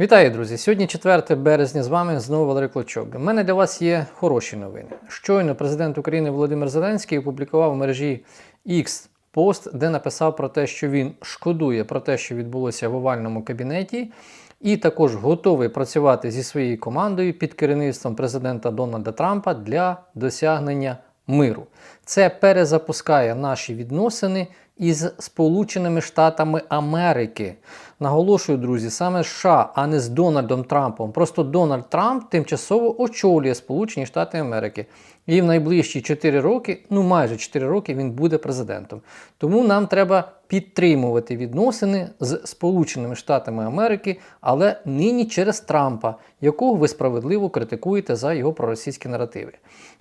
Вітаю, друзі! Сьогодні 4 березня з вами знову Валерій Клочок. У мене для вас є хороші новини. Щойно президент України Володимир Зеленський опублікував в мережі X пост, де написав про те, що він шкодує про те, що відбулося в овальному кабінеті, і також готовий працювати зі своєю командою під керівництвом президента Дональда Трампа для досягнення миру. Це перезапускає наші відносини із Сполученими Штатами Америки. Наголошую, друзі, саме США, а не з Дональдом Трампом. Просто Дональд Трамп тимчасово очолює Сполучені Штати Америки. І в найближчі 4 роки, ну майже 4 роки, він буде президентом. Тому нам треба підтримувати відносини з Сполученими Штатами Америки, але нині через Трампа, якого ви справедливо критикуєте за його проросійські наративи.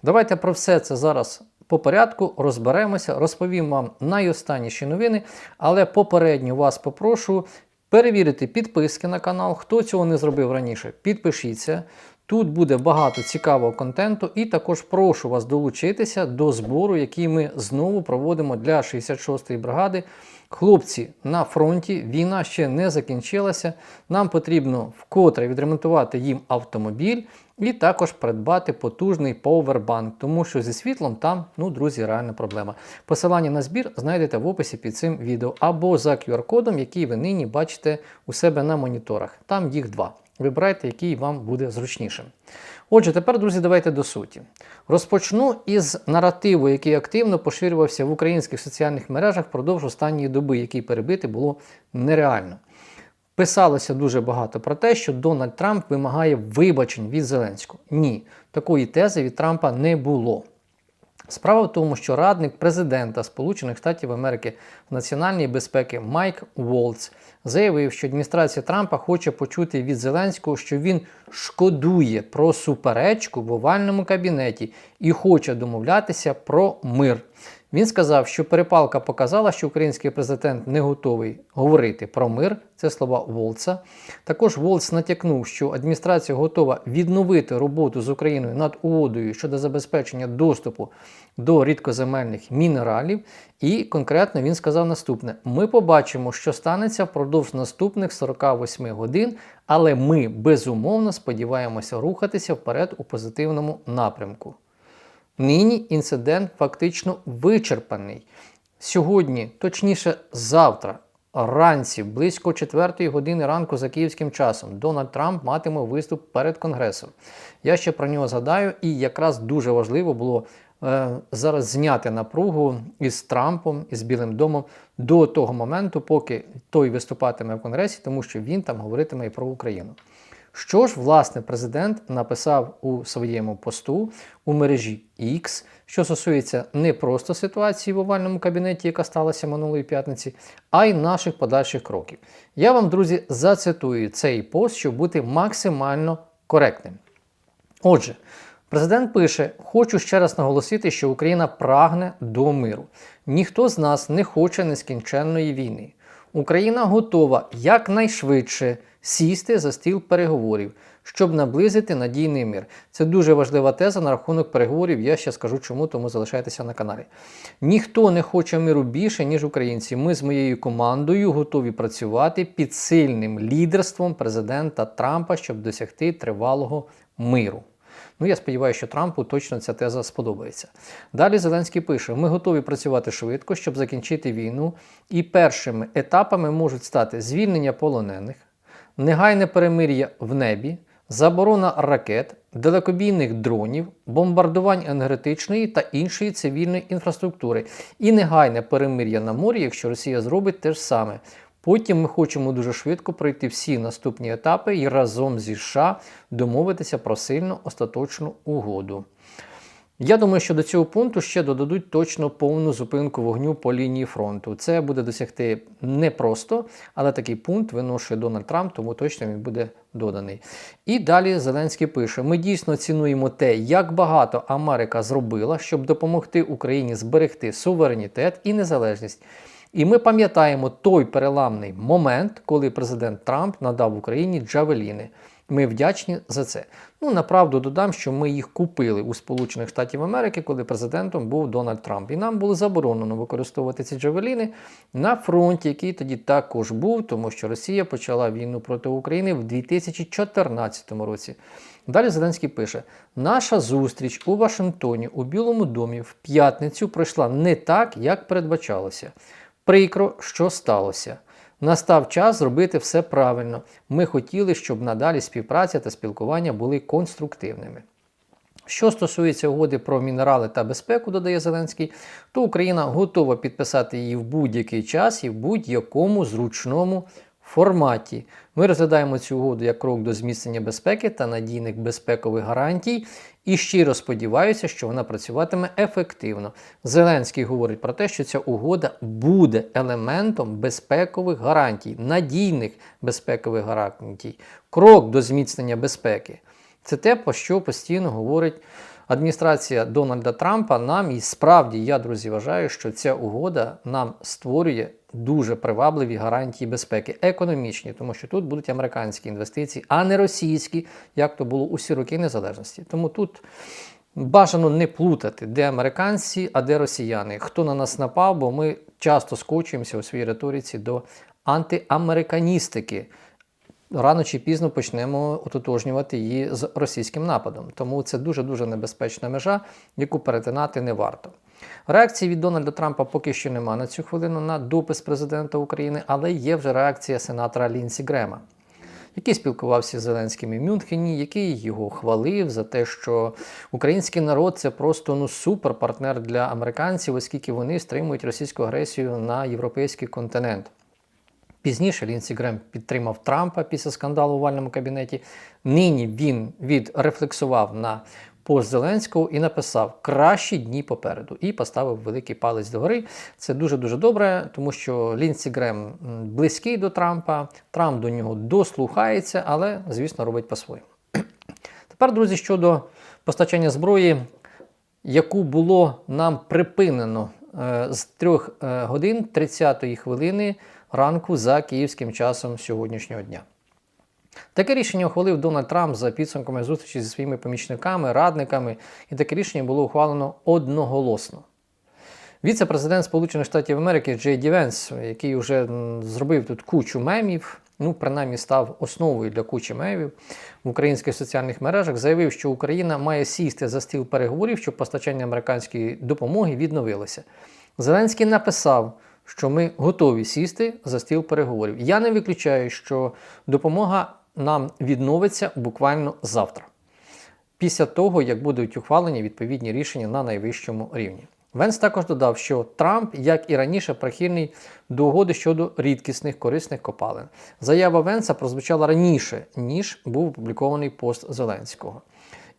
Давайте про все це зараз по порядку розберемося, розповім вам найостанніші новини, але попередньо вас попрошу перевірити підписки на канал. Хто цього не зробив раніше, підпишіться. Тут буде багато цікавого контенту, і також прошу вас долучитися до збору, який ми знову проводимо для 66-ї бригади. Хлопці на фронті, війна ще не закінчилася. Нам потрібно вкотре відремонтувати їм автомобіль і також придбати потужний повербанк, тому що зі світлом там, ну, друзі, реальна проблема. Посилання на збір знайдете в описі під цим відео або за QR-кодом, який ви нині бачите у себе на моніторах. Там їх два. Вибирайте, який вам буде зручнішим. Отже, тепер, друзі, давайте до суті. Розпочну із наративу, який активно поширювався в українських соціальних мережах впродовж останньої доби, який перебити було нереально. Писалося дуже багато про те, що Дональд Трамп вимагає вибачень від Зеленського. Ні, такої тези від Трампа не було. Справа в тому, що радник президента Сполучених Штатів Америки в національній безпеки Майк Волц заявив, що адміністрація Трампа хоче почути від Зеленського, що він шкодує про суперечку в овальному кабінеті і хоче домовлятися про мир. Він сказав, що перепалка показала, що український президент не готовий говорити про мир. Це слова Волца. Також Волц натякнув, що адміністрація готова відновити роботу з Україною над угодою щодо забезпечення доступу до рідкоземельних мінералів. І конкретно він сказав наступне: ми побачимо, що станеться впродовж наступних 48 годин, але ми безумовно сподіваємося рухатися вперед у позитивному напрямку. Нині інцидент фактично вичерпаний. Сьогодні, точніше, завтра, ранці, близько 4 години ранку за київським часом, Дональд Трамп матиме виступ перед Конгресом. Я ще про нього згадаю, і якраз дуже важливо було е, зараз зняти напругу із Трампом, із Білим домом до того моменту, поки той виступатиме в Конгресі, тому що він там говоритиме і про Україну. Що ж, власне, президент написав у своєму посту у мережі X, що стосується не просто ситуації в овальному кабінеті, яка сталася минулої п'ятниці, а й наших подальших кроків. Я вам, друзі, зацитую цей пост, щоб бути максимально коректним. Отже, президент пише: Хочу ще раз наголосити, що Україна прагне до миру. Ніхто з нас не хоче нескінченної війни. Україна готова якнайшвидше сісти за стіл переговорів, щоб наблизити надійний мир. Це дуже важлива теза на рахунок переговорів. Я ще скажу чому, тому залишайтеся на каналі. Ніхто не хоче миру більше, ніж українці. Ми з моєю командою готові працювати під сильним лідерством президента Трампа, щоб досягти тривалого миру. Ну, я сподіваюся, що Трампу точно ця теза сподобається. Далі Зеленський пише: ми готові працювати швидко, щоб закінчити війну, і першими етапами можуть стати звільнення полонених, негайне перемир'я в небі, заборона ракет, далекобійних дронів, бомбардувань енергетичної та іншої цивільної інфраструктури, і негайне перемир'я на морі, якщо Росія зробить те ж саме. Потім ми хочемо дуже швидко пройти всі наступні етапи і разом зі США домовитися про сильну остаточну угоду. Я думаю, що до цього пункту ще додадуть точно повну зупинку вогню по лінії фронту. Це буде досягти непросто, але такий пункт виношує Дональд Трамп, тому точно він буде доданий. І далі Зеленський пише: ми дійсно цінуємо те, як багато Америка зробила, щоб допомогти Україні зберегти суверенітет і незалежність. І ми пам'ятаємо той переламний момент, коли президент Трамп надав Україні Джавеліни. Ми вдячні за це. Ну, направду додам, що ми їх купили у Сполучених Штатів Америки, коли президентом був Дональд Трамп. І нам було заборонено використовувати ці джавеліни на фронті, який тоді також був, тому що Росія почала війну проти України в 2014 році. Далі Зеленський пише: наша зустріч у Вашингтоні у Білому домі в п'ятницю пройшла не так, як передбачалося. Прикро, що сталося. Настав час зробити все правильно. Ми хотіли, щоб надалі співпраця та спілкування були конструктивними. Що стосується угоди про мінерали та безпеку, додає Зеленський, то Україна готова підписати її в будь-який час і в будь-якому зручному форматі. Ми розглядаємо цю угоду як крок до зміцнення безпеки та надійних безпекових гарантій. І щиро сподіваюся, що вона працюватиме ефективно. Зеленський говорить про те, що ця угода буде елементом безпекових гарантій, надійних безпекових гарантій, крок до зміцнення безпеки. Це те, про що постійно говорить адміністрація Дональда Трампа. Нам і справді я, друзі, вважаю, що ця угода нам створює дуже привабливі гарантії безпеки, економічні, тому що тут будуть американські інвестиції, а не російські, як то було усі роки незалежності. Тому тут. Бажано не плутати, де американці, а де росіяни. Хто на нас напав, бо ми часто скочуємося у своїй риториці до антиамериканістики. Рано чи пізно почнемо ототожнювати її з російським нападом. Тому це дуже-дуже небезпечна межа, яку перетинати не варто. Реакції від Дональда Трампа поки що нема на цю хвилину на допис президента України, але є вже реакція сенатора Лінсі Грема, який спілкувався з Зеленським в Мюнхені, який його хвалив за те, що український народ це просто ну суперпартнер для американців, оскільки вони стримують російську агресію на європейський континент. Пізніше Лінсі Грем підтримав Трампа після скандалу у овальному кабінеті. Нині він відрефлексував на пост Зеленського і написав кращі дні попереду і поставив великий палець догори. Це дуже дуже добре, тому що Лінсі Грем близький до Трампа, Трамп до нього дослухається, але, звісно, робить по-своєму. Тепер, друзі, щодо постачання зброї, яку було нам припинено з 3 годин 30 хвилини ранку за київським часом сьогоднішнього дня. Таке рішення ухвалив Дональд Трамп за підсумками зустрічі зі своїми помічниками, радниками, і таке рішення було ухвалено одноголосно. Віце-президент Сполучених Штатів Америки Джей Ді Венс, який вже зробив тут кучу мемів, ну, принаймні став основою для кучі мемів в українських соціальних мережах, заявив, що Україна має сісти за стіл переговорів, щоб постачання американської допомоги відновилося. Зеленський написав що ми готові сісти за стіл переговорів. Я не виключаю, що допомога нам відновиться буквально завтра, після того, як будуть ухвалені відповідні рішення на найвищому рівні. Венс також додав, що Трамп, як і раніше, прихильний до угоди щодо рідкісних корисних копалин. Заява Венса прозвучала раніше, ніж був опублікований пост Зеленського.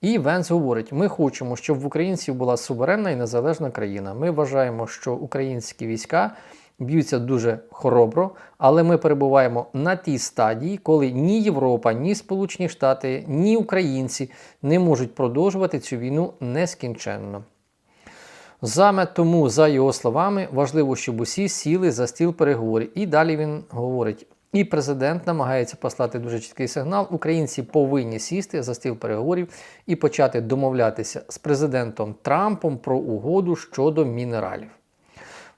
І Венс говорить: ми хочемо, щоб в українців була суверенна і незалежна країна. Ми вважаємо, що українські війська б'ються дуже хоробро, але ми перебуваємо на тій стадії, коли ні Європа, ні Сполучені Штати, ні українці не можуть продовжувати цю війну нескінченно. Саме тому, за його словами, важливо, щоб усі сіли за стіл переговорів. І далі він говорить. І президент намагається послати дуже чіткий сигнал. Українці повинні сісти за стіл переговорів і почати домовлятися з президентом Трампом про угоду щодо мінералів.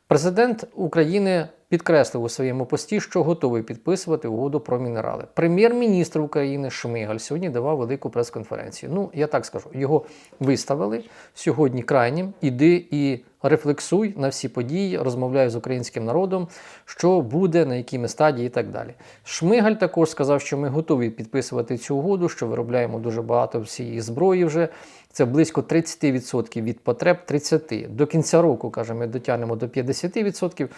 Президент України підкреслив у своєму пості, що готовий підписувати угоду про мінерали. Прем'єр-міністр України Шмигаль сьогодні давав велику прес-конференцію. Ну, я так скажу, його виставили сьогодні крайнім. Іди і рефлексуй на всі події, розмовляй з українським народом, що буде, на якій ми стадії і так далі. Шмигаль також сказав, що ми готові підписувати цю угоду, що виробляємо дуже багато всієї зброї вже. Це близько 30% від потреб 30%. До кінця року, каже, ми дотягнемо до 50%.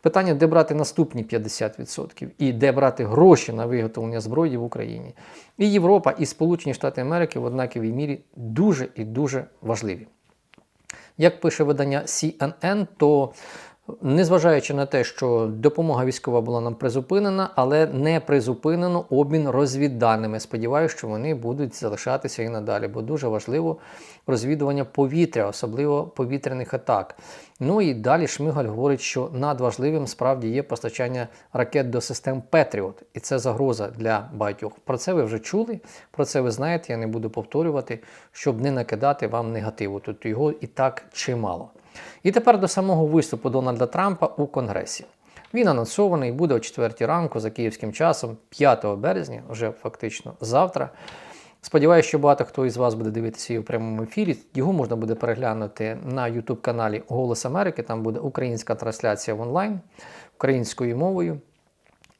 Питання, де брати наступні 50% і де брати гроші на виготовлення зброї в Україні. І Європа, і Сполучені Штати Америки в однаковій мірі дуже і дуже важливі. Як пише видання CNN, то Незважаючи на те, що допомога військова була нам призупинена, але не призупинено обмін розвідданими. Сподіваюся, що вони будуть залишатися і надалі, бо дуже важливо розвідування повітря, особливо повітряних атак. Ну і далі Шмигаль говорить, що надважливим справді є постачання ракет до систем Петріот, і це загроза для багатьох. Про це ви вже чули, про це ви знаєте. Я не буду повторювати, щоб не накидати вам негативу. Тут його і так чимало. І тепер до самого виступу Дональда Трампа у Конгресі. Він анонсований буде о 4 ранку за київським часом, 5 березня, вже фактично завтра. Сподіваюся, що багато хто із вас буде дивитися її в прямому ефірі. Його можна буде переглянути на YouTube каналі Голос Америки. Там буде українська трансляція в онлайн українською мовою.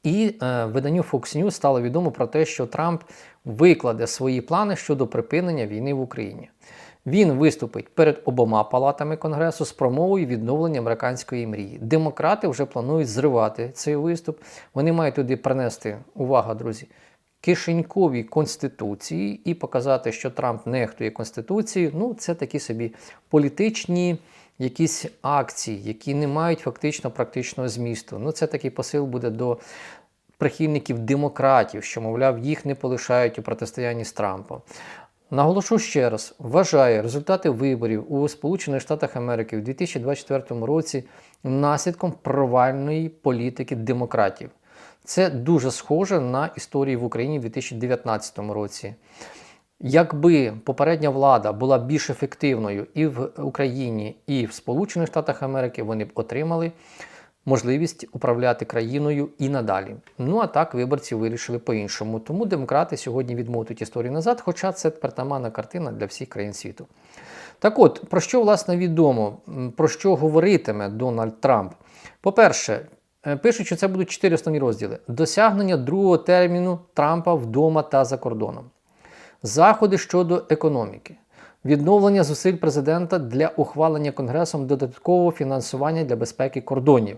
І е, виданню Fox News стало відомо про те, що Трамп викладе свої плани щодо припинення війни в Україні. Він виступить перед обома палатами Конгресу з промовою відновлення американської мрії. Демократи вже планують зривати цей виступ. Вони мають туди принести увага, друзі, кишенькові конституції і показати, що Трамп нехтує конституцією. Ну, це такі собі політичні якісь акції, які не мають фактично практичного змісту. Ну, це такий посил буде до прихильників демократів, що, мовляв, їх не полишають у протистоянні з Трампом. Наголошу ще раз, вважає результати виборів у Сполучених Штатах Америки в 2024 році наслідком провальної політики демократів. Це дуже схоже на історію в Україні в 2019 році. Якби попередня влада була більш ефективною і в Україні, і в Сполучених Штатах Америки, вони б отримали можливість управляти країною і надалі. Ну а так виборці вирішили по-іншому. Тому демократи сьогодні відмотують історію назад, хоча це притаманна картина для всіх країн світу. Так от, про що власне відомо, про що говоритиме Дональд Трамп? По-перше, е, пишуть, що це будуть чотири основні розділи: досягнення другого терміну Трампа вдома та за кордоном, заходи щодо економіки, відновлення зусиль президента для ухвалення Конгресом додаткового фінансування для безпеки кордонів.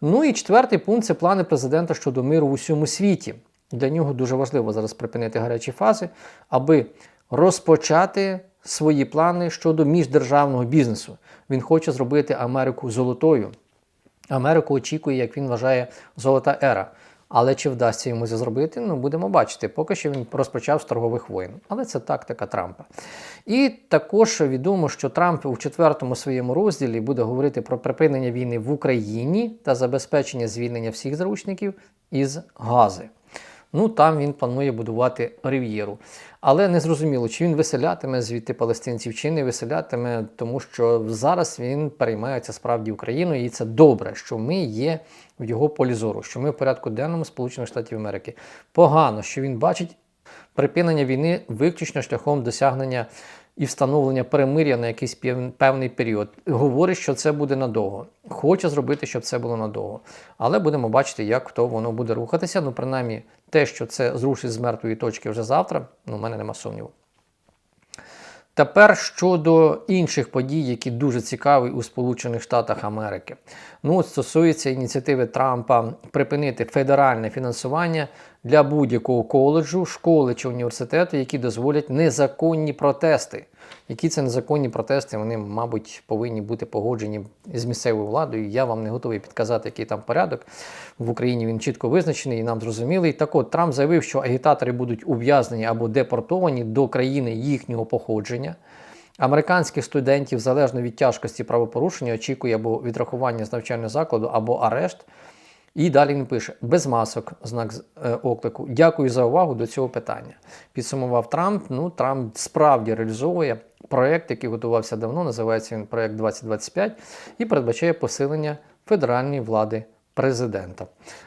Ну і четвертий пункт це плани президента щодо миру в усьому світі. Для нього дуже важливо зараз припинити гарячі фази, аби розпочати свої плани щодо міждержавного бізнесу. Він хоче зробити Америку золотою. Америку очікує, як він вважає, золота ера. Але чи вдасться йому це зробити, ну будемо бачити. Поки що він розпочав з торгових воєн. Але це тактика Трампа. І також відомо, що Трамп у четвертому своєму розділі буде говорити про припинення війни в Україні та забезпечення звільнення всіх заручників із Гази. Ну там він планує будувати рев'єру. Але не зрозуміло, чи він виселятиме звідти палестинців, чи не виселятиме, тому що зараз він переймається справді Україною, і це добре, що ми є в його полі зору, що ми в порядку денному Сполучених Штатів Америки. Погано, що він бачить припинення війни виключно шляхом досягнення і встановлення перемир'я на якийсь певний період. Говорить, що це буде надовго. Хоче зробити, щоб це було надовго. Але будемо бачити, як то воно буде рухатися. Ну, принаймні, те, що це зрушить з мертвої точки вже завтра, ну, в мене нема сумніву. Тепер щодо інших подій, які дуже цікаві у Сполучених Штатах Америки. Ну, стосується ініціативи Трампа припинити федеральне фінансування для будь-якого коледжу, школи чи університету, які дозволять незаконні протести. Які це незаконні протести, вони, мабуть, повинні бути погоджені з місцевою владою. Я вам не готовий підказати, який там порядок. В Україні він чітко визначений і нам зрозумілий. Так от Трамп заявив, що агітатори будуть ув'язнені або депортовані до країни їхнього походження. Американських студентів, залежно від тяжкості правопорушення, очікує або відрахування з навчального закладу, або арешт. І далі він пише: без масок, знак е, оклику. Дякую за увагу до цього питання. Підсумував Трамп. Ну, Трамп справді реалізовує проєкт, який готувався давно. Називається він проєкт 2025 і передбачає посилення федеральної влади президента.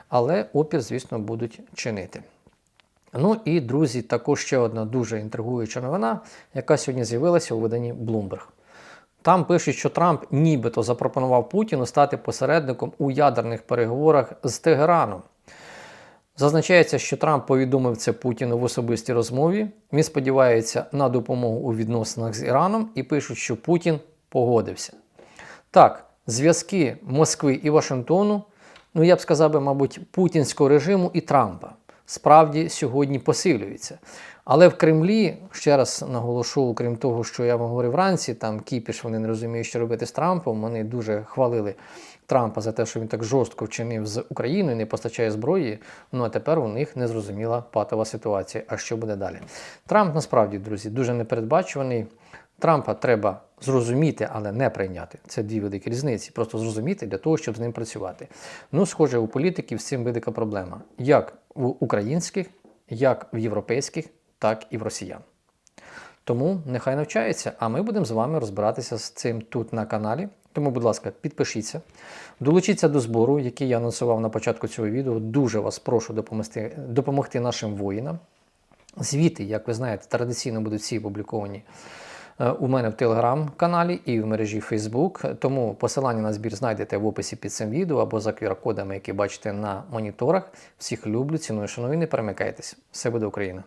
Але опір, звісно, будуть чинити. Ну і друзі, також ще одна дуже інтригуюча новина, яка сьогодні з'явилася у виданні Bloomberg. Там пишуть, що Трамп нібито запропонував Путіну стати посередником у ядерних переговорах з Тегераном. Зазначається, що Трамп повідомив це Путіну в особистій розмові. Він сподівається на допомогу у відносинах з Іраном і пишуть, що Путін погодився. Так, зв'язки Москви і Вашингтону, ну я б сказав, би, мабуть, путінського режиму і Трампа справді сьогодні посилюються. Але в Кремлі, ще раз наголошу, крім того, що я вам говорив вранці, там кіпіш, вони не розуміють, що робити з Трампом. Вони дуже хвалили Трампа за те, що він так жорстко вчинив з Україною, не постачає зброї. Ну а тепер у них незрозуміла патова ситуація. А що буде далі? Трамп насправді, друзі, дуже непередбачуваний. Трампа треба зрозуміти, але не прийняти. Це дві великі різниці. Просто зрозуміти для того, щоб з ним працювати. Ну, схоже, у політиків з цим велика проблема. Як в українських, як в європейських, так і в росіян. Тому нехай навчається, а ми будемо з вами розбиратися з цим тут на каналі. Тому, будь ласка, підпишіться, долучіться до збору, який я анонсував на початку цього відео. Дуже вас прошу допомогти, допомогти нашим воїнам. Звіти, як ви знаєте, традиційно будуть всі опубліковані у мене в телеграм-каналі і в мережі Facebook. Тому посилання на збір знайдете в описі під цим відео або за QR-кодами, які бачите на моніторах. Всіх люблю, ціную, шаную, не перемикайтесь. Все буде Україна!